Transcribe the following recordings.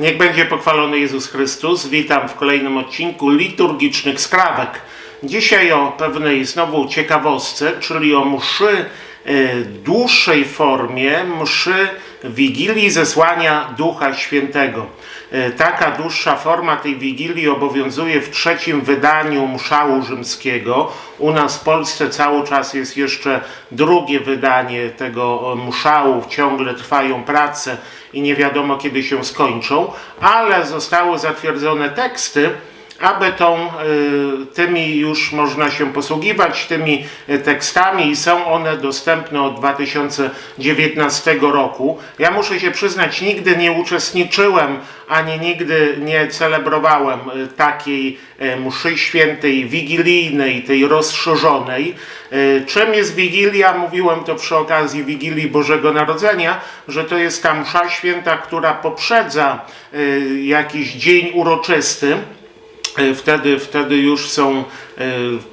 Niech będzie pochwalony Jezus Chrystus. Witam w kolejnym odcinku liturgicznych skrawek. Dzisiaj o pewnej znowu ciekawostce, czyli o mszy e, dłuższej formie, mszy Wigilii Zesłania Ducha Świętego. E, Taka dłuższa forma tej Wigilii obowiązuje w trzecim wydaniu mszału rzymskiego. U nas w Polsce cały czas jest jeszcze drugie wydanie tego e, mszału, ciągle trwają prace i nie wiadomo kiedy się skończą, ale zostały zatwierdzone teksty, aby tą, y, tymi już można się posługiwać, tymi y, tekstami i są one dostępne od 2019 roku. Ja muszę się przyznać, nigdy nie uczestniczyłem, ani nigdy nie celebrowałem y, takiej mszy świętej, wigilijnej, tej rozszerzonej. Czym jest Wigilia? Mówiłem to przy okazji Wigilii Bożego Narodzenia, że to jest ta msza święta, która poprzedza jakiś dzień uroczysty. E, Wtedy, wtedy już są e,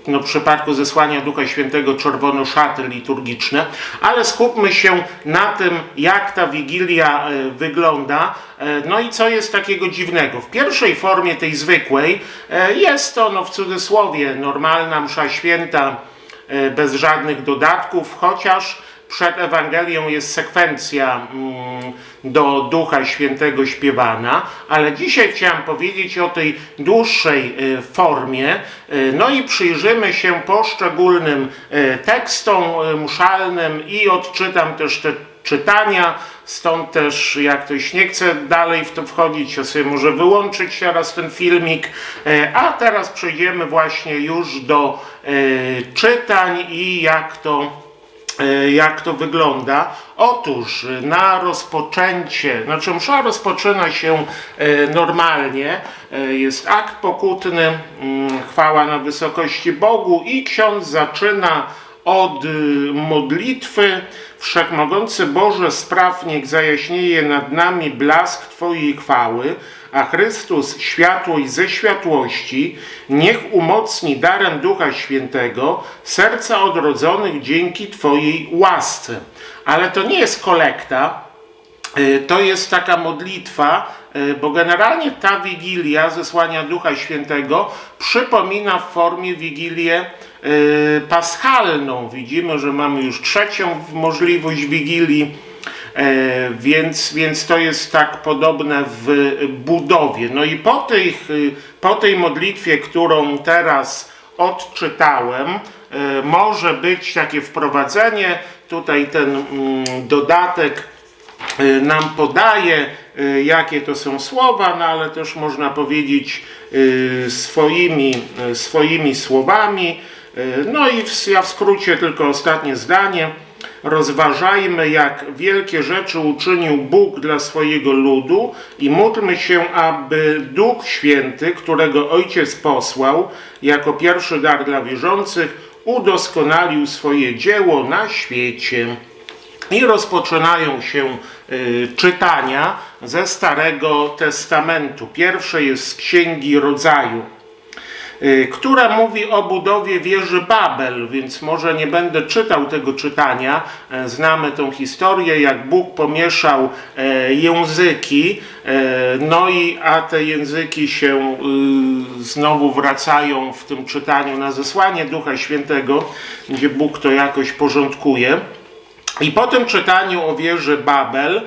no, w przypadku zesłania Ducha Świętego czerwone szaty liturgiczne, ale skupmy się na tym, jak ta Wigilia e, wygląda, no i co jest takiego dziwnego. W pierwszej formie tej zwykłej jest to, no w cudzysłowie, normalna msza święta bez żadnych dodatków, chociaż przed Ewangelią jest sekwencja mm, do Ducha Świętego śpiewana, ale dzisiaj chciałem powiedzieć o tej dłuższej y, formie, y, no i przyjrzymy się poszczególnym y, tekstom mszalnym i odczytam też te czytania, stąd też jak ktoś nie chce dalej w to wchodzić, to sobie może wyłączyć teraz ten filmik, E, a teraz przejdziemy właśnie już do e, czytań i jak to E, jak to wygląda. Otóż e, na rozpoczęcie, znaczy msza rozpoczyna się e, normalnie, e, jest akt pokutny, chwała na wysokości Bogu i ksiądz zaczyna od y, modlitwy. Wszechmogący Boże spraw niech zajaśnieje nad nami blask Twojej chwały, a Chrystus światłość ze światłości niech umocni darem Ducha Świętego serca odrodzonych dzięki Twojej łasce. Ale to nie jest kolekta, y, to jest taka modlitwa, y, bo generalnie ta wigilia zesłania Ducha Świętego przypomina w formie wigilię y, paschalną. Widzimy, że mamy już trzecią możliwość wigilii, więc, więc to jest tak podobne w budowie. No i po, tych, y, po tej modlitwie, którą teraz odczytałem, e, może być takie wprowadzenie, tutaj ten mm, dodatek nam podaje, jakie to są słowa, no ale też można powiedzieć swoimi, swoimi słowami. No i w, ja w skrócie tylko ostatnie zdanie. Rozważajmy, jak wielkie rzeczy uczynił Bóg dla swojego ludu i módlmy się, aby Duch Święty, którego Ojciec posłał jako pierwszy dar dla wierzących, udoskonalił swoje dzieło na świecie. I rozpoczynają się y, czytania ze Starego Testamentu. Pierwsze jest z Księgi Rodzaju, która mówi o budowie wieży Babel, więc może nie będę czytał tego czytania. E, Znamy tą historię, jak Bóg pomieszał e, języki, e, no i a te języki się y, znowu wracają w tym czytaniu na zesłanie Ducha Świętego, gdzie Bóg to jakoś porządkuje. I po tym czytaniu o wieży Babel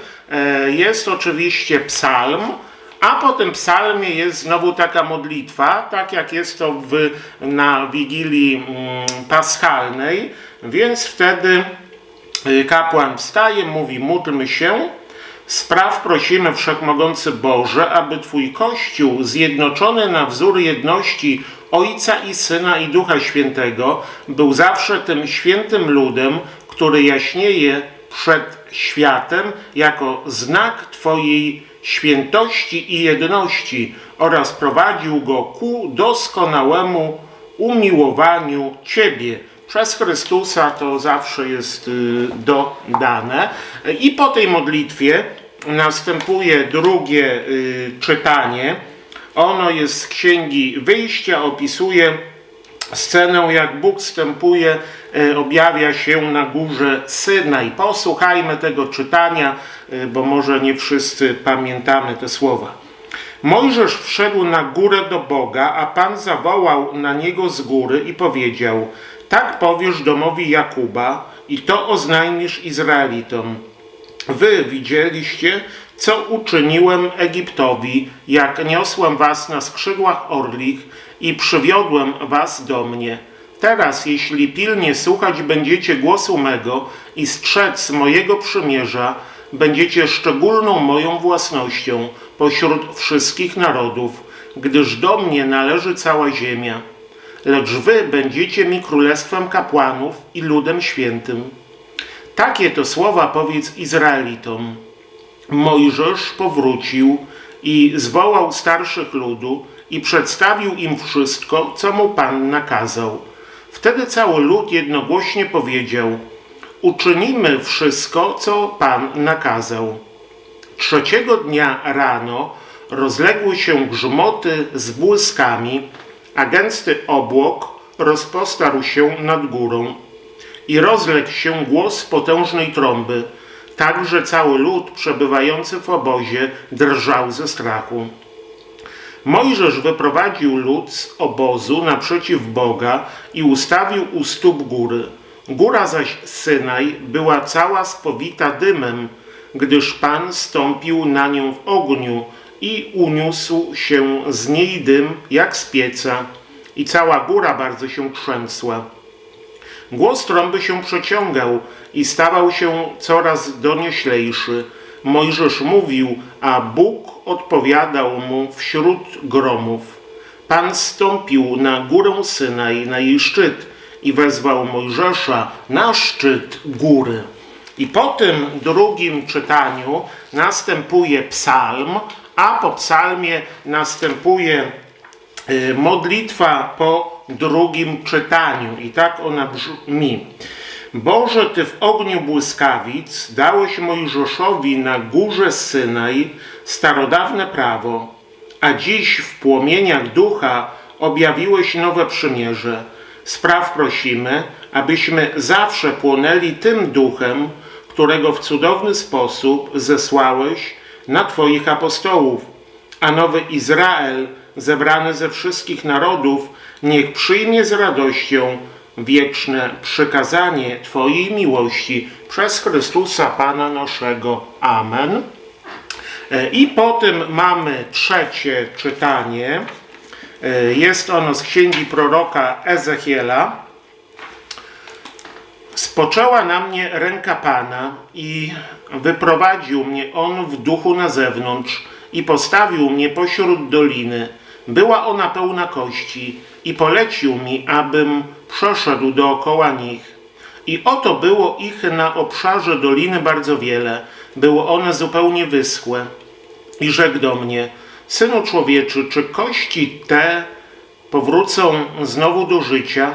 jest oczywiście psalm, a po tym psalmie jest znowu taka modlitwa, tak jak jest to w, na Wigilii mm, Paschalnej, więc wtedy y, kapłan wstaje, mówi módlmy się, Spraw prosimy Wszechmogący Boże, aby Twój Kościół zjednoczony na wzór jedności Ojca i Syna i Ducha Świętego był zawsze tym świętym ludem, który jaśnieje przed światem jako znak Twojej świętości i jedności oraz prowadził go ku doskonałemu umiłowaniu Ciebie. Przez Chrystusa to zawsze jest y, dodane. I po tej modlitwie następuje drugie y, czytanie. Ono jest z Księgi Wyjścia, opisuje scenę, jak Bóg wstępuje, e, objawia się na górze Synaj. Posłuchajmy tego czytania, e, bo może nie wszyscy pamiętamy te słowa. Mojżesz wszedł na górę do Boga, a Pan zawołał na niego z góry i powiedział: Tak powiesz domowi Jakuba i to oznajmisz Izraelitom. Wy widzieliście, co uczyniłem Egiptowi, jak niosłem was na skrzydłach orlich i przywiodłem was do mnie. Teraz, jeśli pilnie słuchać będziecie głosu mego i strzec mojego przymierza, będziecie szczególną moją własnością pośród wszystkich narodów, gdyż do mnie należy cała ziemia. Lecz wy będziecie mi królestwem kapłanów i ludem świętym. Takie to słowa powiedz Izraelitom. Mojżesz powrócił i zwołał starszych ludu i przedstawił im wszystko, co mu Pan nakazał. Wtedy cały lud jednogłośnie powiedział: Uczynimy wszystko, co Pan nakazał. Trzeciego dnia rano rozległy się grzmoty z błyskami, a gęsty obłok rozpostarł się nad górą. I rozległ się głos potężnej trąby, tak że cały lud przebywający w obozie drżał ze strachu. Mojżesz wyprowadził lud z obozu naprzeciw Boga i ustawił u stóp góry. Góra zaś Synaj była cała spowita dymem, gdyż Pan stąpił na nią w ogniu i uniósł się z niej dym jak z pieca i cała góra bardzo się trzęsła. Głos trąby się przeciągał i stawał się coraz donioślejszy. Mojżesz mówił, a Bóg odpowiadał mu wśród gromów. Pan stąpił na górę Synaj, na jej szczyt i wezwał Mojżesza na szczyt góry. I po tym drugim czytaniu następuje psalm, a po psalmie następuje y, modlitwa po drugim czytaniu. I tak ona brzmi. Boże, Ty w ogniu błyskawic dałeś Mojżeszowi na górze Synaj starodawne prawo, a dziś w płomieniach ducha objawiłeś nowe przymierze. Spraw prosimy, abyśmy zawsze płonęli tym duchem, którego w cudowny sposób zesłałeś na Twoich apostołów, a nowy Izrael, zebrany ze wszystkich narodów, niech przyjmie z radością wieczne przykazanie Twojej miłości przez Chrystusa Pana naszego. Amen. E, I potem mamy trzecie czytanie. E, Jest ono z księgi proroka Ezechiela. Spoczęła na mnie ręka Pana i wyprowadził mnie On w duchu na zewnątrz i postawił mnie pośród doliny. Była ona pełna kości i polecił mi, abym przeszedł dookoła nich. I oto było ich na obszarze doliny bardzo wiele. Były one zupełnie wyschłe. I rzekł do mnie, Synu człowieczy, czy kości te powrócą znowu do życia?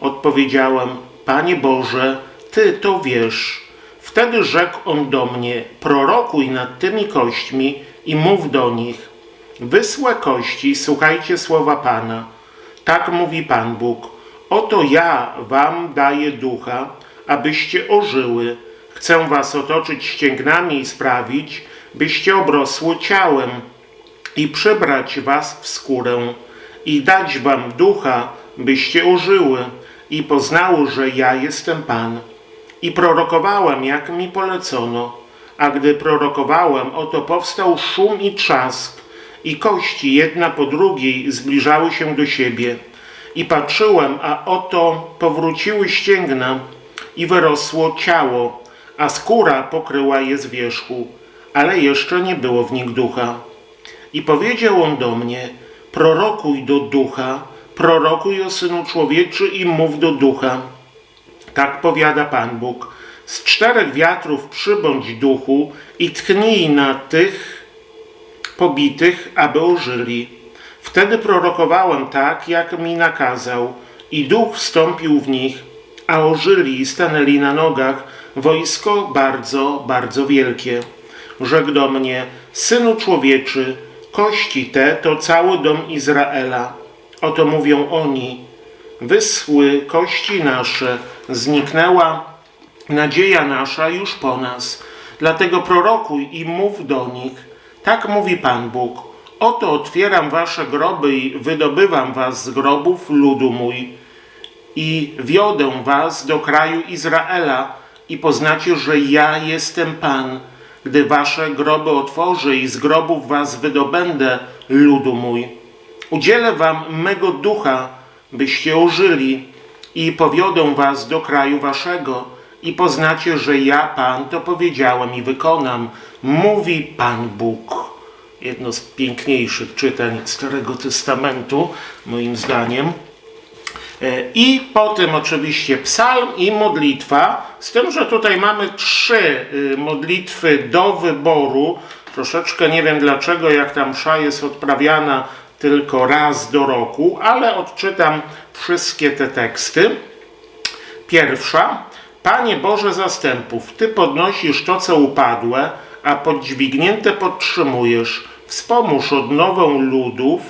Odpowiedziałem, Panie Boże, Ty to wiesz. Wtedy rzekł on do mnie, prorokuj nad tymi kośćmi i mów do nich. Wysłe kości, słuchajcie słowa Pana. Tak mówi Pan Bóg. Oto ja wam daję ducha, abyście ożyły. Chcę was otoczyć ścięgnami i sprawić, byście obrosły ciałem i przybrać was w skórę i dać wam ducha, byście ożyły i poznały, że ja jestem Pan. I prorokowałem, jak mi polecono, a gdy prorokowałem, oto powstał szum i trzask, i kości jedna po drugiej zbliżały się do siebie. I patrzyłem, a oto powróciły ścięgna i wyrosło ciało, a skóra pokryła je z wierzchu, ale jeszcze nie było w nich ducha. I powiedział on do mnie, prorokuj do ducha, prorokuj o Synu Człowieczy i mów do ducha. Tak powiada Pan Bóg. Z czterech wiatrów przybądź duchu i tchnij na tych pobitych, aby ożyli. Wtedy prorokowałem tak, jak mi nakazał, i duch wstąpił w nich, a ożyli i stanęli na nogach wojsko bardzo, bardzo wielkie. Rzekł do mnie, synu człowieczy, kości te to cały dom Izraela. Oto mówią oni, wyschły kości nasze, zniknęła nadzieja nasza już po nas. Dlatego prorokuj i mów do nich. Tak mówi Pan Bóg. Oto otwieram wasze groby i wydobywam was z grobów, ludu mój, i wiodę was do kraju Izraela i poznacie, że ja jestem Pan, gdy wasze groby otworzę i z grobów was wydobędę, ludu mój. Udzielę wam mego ducha, byście ożyli i powiodę was do kraju waszego i poznacie, że ja Pan to powiedziałem i wykonam, mówi Pan Bóg. Jedno z piękniejszych czytań Starego Testamentu, moim zdaniem. E, I potem oczywiście psalm i modlitwa, z tym, że tutaj mamy trzy y, modlitwy do wyboru. Troszeczkę nie wiem dlaczego, jak ta msza jest odprawiana tylko raz do roku, ale odczytam wszystkie te teksty. Pierwsza. Panie Boże zastępów, Ty podnosisz to, co upadłe, a podźwignięte podtrzymujesz. Wspomóż odnowę ludów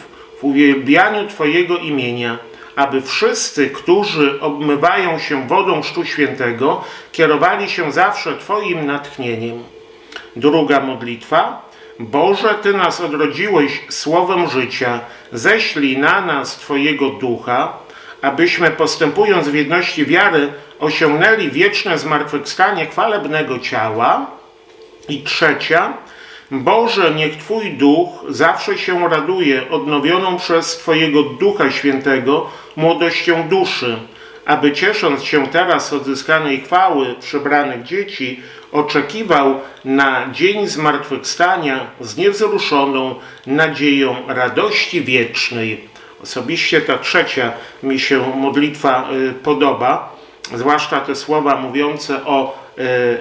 w uwielbianiu Twojego imienia, aby wszyscy, którzy obmywają się wodą Chrztu Świętego, kierowali się zawsze Twoim natchnieniem. Druga modlitwa. Boże, Ty nas odrodziłeś słowem życia, ześlij na nas Twojego ducha, abyśmy postępując w jedności wiary osiągnęli wieczne zmartwychwstanie chwalebnego ciała. I trzecia, Boże, niech Twój duch zawsze się raduje odnowioną przez Twojego Ducha Świętego młodością duszy, aby ciesząc się teraz odzyskanej chwały przybranych dzieci, oczekiwał na dzień zmartwychwstania z niewzruszoną nadzieją radości wiecznej. Osobiście ta trzecia mi się modlitwa y, podoba, zwłaszcza te słowa mówiące o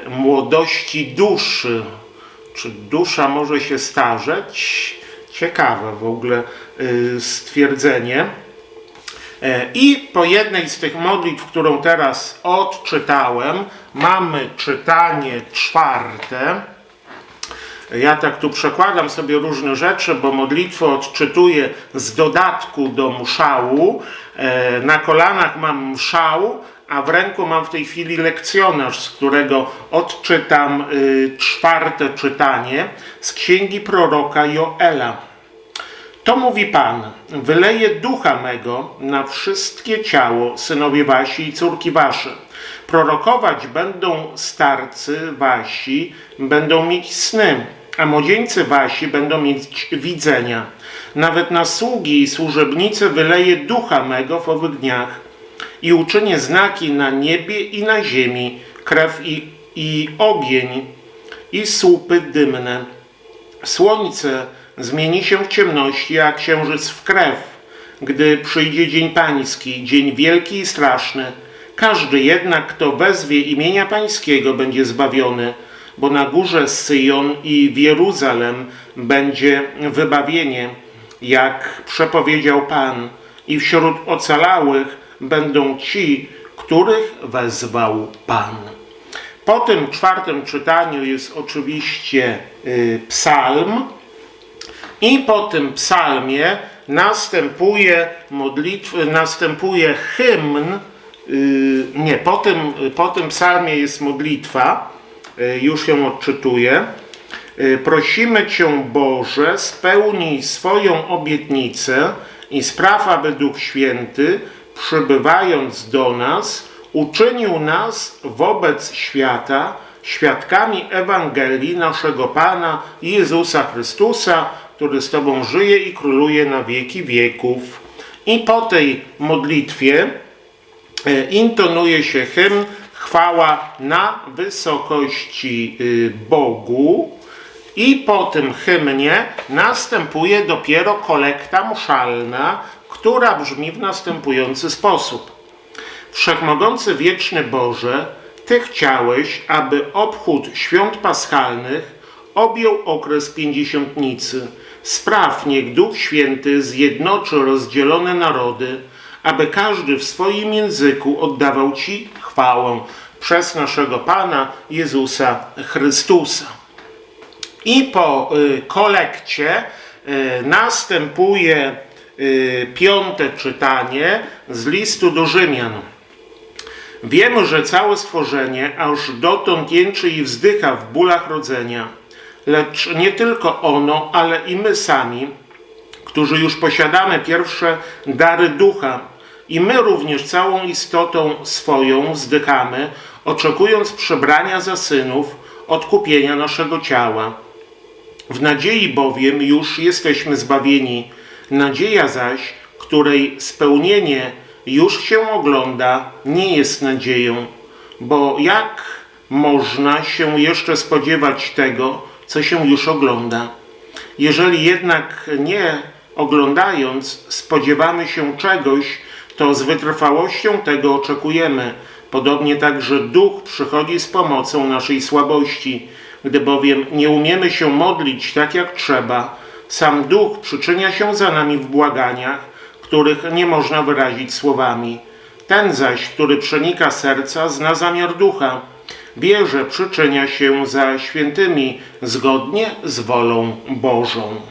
młodości duszy. Czy dusza może się starzeć? Ciekawe w ogóle y, stwierdzenie. E, I po jednej z tych modlitw, którą teraz odczytałem, mamy czytanie czwarte. Ja tak tu przekładam sobie różne rzeczy, bo modlitwę odczytuję z dodatku do mszału. E, Na kolanach mam mszał, a w ręku mam w tej chwili lekcjonarz, z którego odczytam y, czwarte czytanie z księgi proroka Joela. To mówi Pan, wyleję ducha mego na wszystkie ciało, synowie wasi i córki wasze. Prorokować będą starcy wasi, będą mieć sny, a młodzieńcy wasi będą mieć widzenia. Nawet na sługi i służebnice wyleję ducha mego w owych dniach i uczynię znaki na niebie i na ziemi, krew i, i ogień i słupy dymne. Słońce zmieni się w ciemności, a księżyc w krew, gdy przyjdzie dzień pański, dzień wielki i straszny. Każdy jednak, kto wezwie imienia pańskiego, będzie zbawiony, bo na górze Syjon i w Jeruzalem będzie wybawienie, jak przepowiedział Pan, i wśród ocalałych będą ci, których wezwał Pan. Po tym czwartym czytaniu jest oczywiście y, psalm, i po tym psalmie następuje modlitwa, następuje hymn, yy, nie, po tym, po tym psalmie jest modlitwa, yy, już ją odczytuję. Prosimy Cię Boże, spełnij swoją obietnicę i spraw, aby Duch Święty, przybywając do nas, uczynił nas wobec świata świadkami Ewangelii naszego Pana Jezusa Chrystusa, który z Tobą żyje i króluje na wieki wieków. I po tej modlitwie e, intonuje się hymn chwała na wysokości y, Bogu. I po tym hymnie następuje dopiero kolekta mszalna, która brzmi w następujący sposób. Wszechmogący wieczny Boże, Ty chciałeś, aby obchód świąt paschalnych objął okres pięćdziesiątnicy. Spraw, niech Duch Święty zjednoczy rozdzielone narody, aby każdy w swoim języku oddawał Ci chwałę przez naszego Pana Jezusa Chrystusa. I po y, kolekcie y, następuje piąte czytanie z listu do Rzymian. Wiemy, że całe stworzenie aż dotąd jęczy i wzdycha w bólach rodzenia, lecz nie tylko ono, ale i my sami, którzy już posiadamy pierwsze dary ducha. I my również całą istotą swoją wzdychamy, oczekując przebrania za synów, odkupienia naszego ciała. W nadziei bowiem już jesteśmy zbawieni. Nadzieja zaś, której spełnienie już się ogląda, nie jest nadzieją, bo jak można się jeszcze spodziewać tego, co się już ogląda? Jeżeli jednak nie oglądając spodziewamy się czegoś, to z wytrwałością tego oczekujemy. Podobnie także duch przychodzi z pomocą naszej słabości. Gdy bowiem nie umiemy się modlić tak jak trzeba, sam duch przyczynia się za nami w błaganiach, których nie można wyrazić słowami. Ten zaś, który przenika serca, zna zamiar ducha. Wie, że przyczynia się za świętymi zgodnie z wolą Bożą.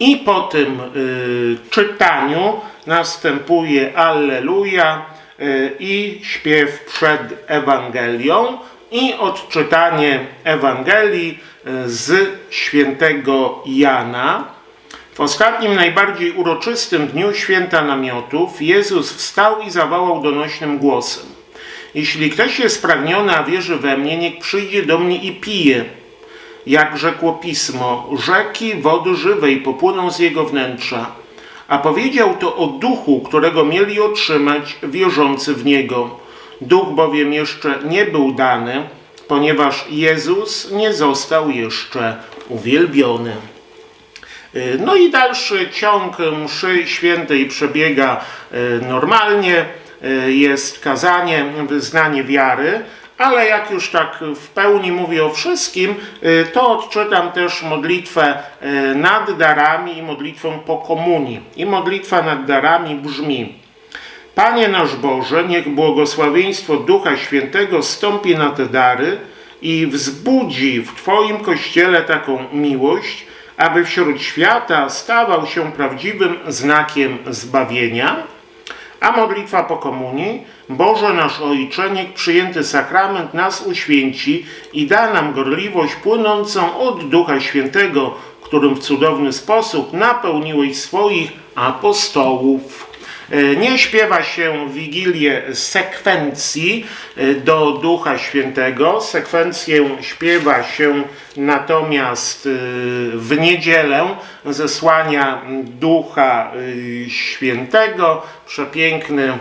I po tym y, czytaniu następuje Alleluja y, i śpiew przed Ewangelią i odczytanie Ewangelii y, z świętego Jana. W ostatnim, najbardziej uroczystym dniu święta namiotów Jezus wstał i zawołał donośnym głosem. Jeśli ktoś jest spragniony, a wierzy we mnie, niech przyjdzie do mnie i pije. Jak rzekło pismo, rzeki wody żywej popłyną z jego wnętrza. A powiedział to o duchu, którego mieli otrzymać wierzący w niego. Duch bowiem jeszcze nie był dany, ponieważ Jezus nie został jeszcze uwielbiony. No i dalszy ciąg mszy świętej przebiega e, normalnie. E, Jest kazanie, wyznanie wiary, ale jak już tak w pełni mówię o wszystkim, to odczytam też modlitwę nad darami i modlitwę po komunii. I modlitwa nad darami brzmi: Panie nasz Boże, niech błogosławieństwo Ducha Świętego stąpi na te dary i wzbudzi w Twoim Kościele taką miłość, aby wśród świata stawał się prawdziwym znakiem zbawienia. A modlitwa po komunii, Boże nasz Ojcze, niech przyjęty sakrament nas uświęci i da nam gorliwość płynącą od Ducha Świętego, którym w cudowny sposób napełniłeś swoich apostołów. E, Nie śpiewa się w Wigilię sekwencji e, do Ducha Świętego. Sekwencję śpiewa się natomiast e, w niedzielę zesłania Ducha Świętego. Przepiękny,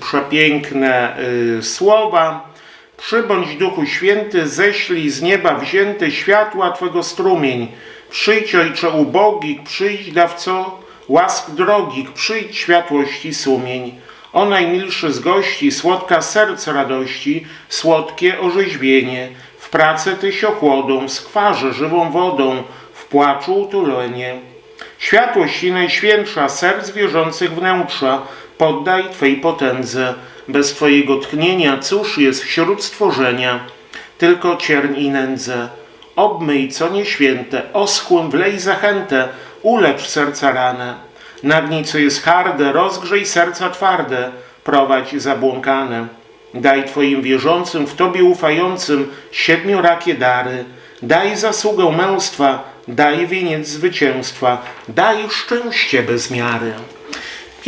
przepiękne słowa. Przybądź Duchu Święty, ześlij z nieba wzięty światła Twego strumień. Przyjdź Ojcze ubogich, przyjdź dawco łask drogich, przyjdź światłości sumień. O najmilszy z gości, słodka serc radości, słodkie orzeźwienie. W pracy Tyś ochłodą, skwarze żywą wodą, w płaczu utulenie. Światłość i najświętsza serc wierzących wnętrza, poddaj Twej potędze. Bez Twojego tchnienia cóż jest wśród stworzenia? Tylko cierń i nędzę. Obmyj co nieświęte, oschłym wlej zachętę, ulecz serca ranę. Nagnij co jest harde, rozgrzej serca twarde, prowadź zabłąkane. Daj Twoim wierzącym, w Tobie ufającym siedmiorakie dary. Daj zasługę męstwa, daj wieniec zwycięstwa, daj szczęście bez miary.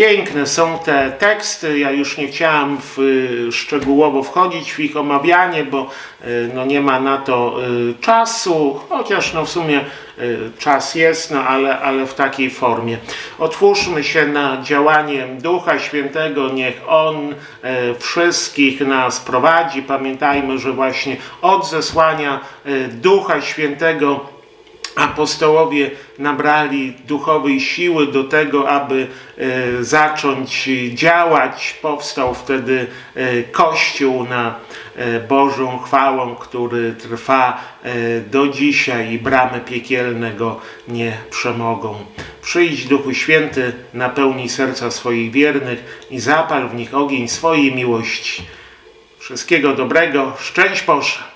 Piękne są te teksty. Ja już nie chciałam w, y, szczegółowo wchodzić w ich omawianie, bo y, no, nie ma na to y, czasu, chociaż no, w sumie czas jest, no, ale, ale w takiej formie. Otwórzmy się na działanie Ducha Świętego, niech On wszystkich nas prowadzi. Pamiętajmy, że właśnie od zesłania Ducha Świętego apostołowie nabrali duchowej siły do tego, aby e, zacząć działać. Powstał wtedy e, Kościół na e, Bożą chwałą, który trwa do dzisiaj i bramy piekielne go nie przemogą. Przyjdź Duchu Święty, napełnij serca swoich wiernych i zapal w nich ogień swojej miłości. Wszystkiego dobrego, szczęść Boże!